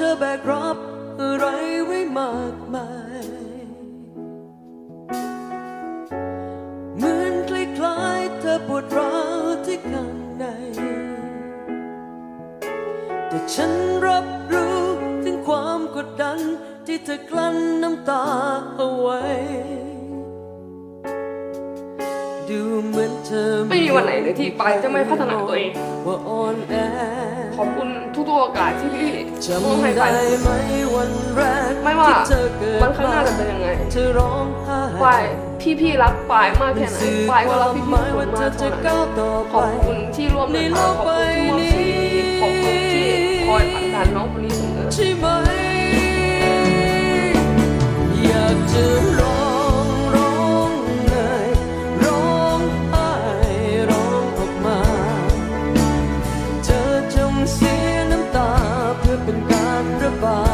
ธอแบกรับอะไรไว้มากมาย เหมือนคล้ายๆเธอปวดร้าวที่ข้างใน แต่ฉันรับรู้ถึงความกดดันที่เธอกลั้นน้ำตาเอาไว้ ดูเหมือนเธอไม่มีวันไหนเลยที่ปายจะไม่พัฒนาตัวเอง ว่าอ่อนแอ ขอบคุณทุกๆโอกาสที่พี่มอบ จำให้ได้ปายไหมวันแรกไม่ว่าที่เธอเกิดวันข้างหน้าจะเป็นยังไงเธอร้องไห้ปายพี่พี่ๆรักปายมากแค่ไหนปายก็รักพี่พี่ๆทุกคนมากจะเท่านั้นก้าวต่อขไปอบคุณที่ร่วมเดินทางขอบคุณที่มอบสิ่งดีๆขอบคุณที่คอยผลักดันน้องคนนี้เสมอ เ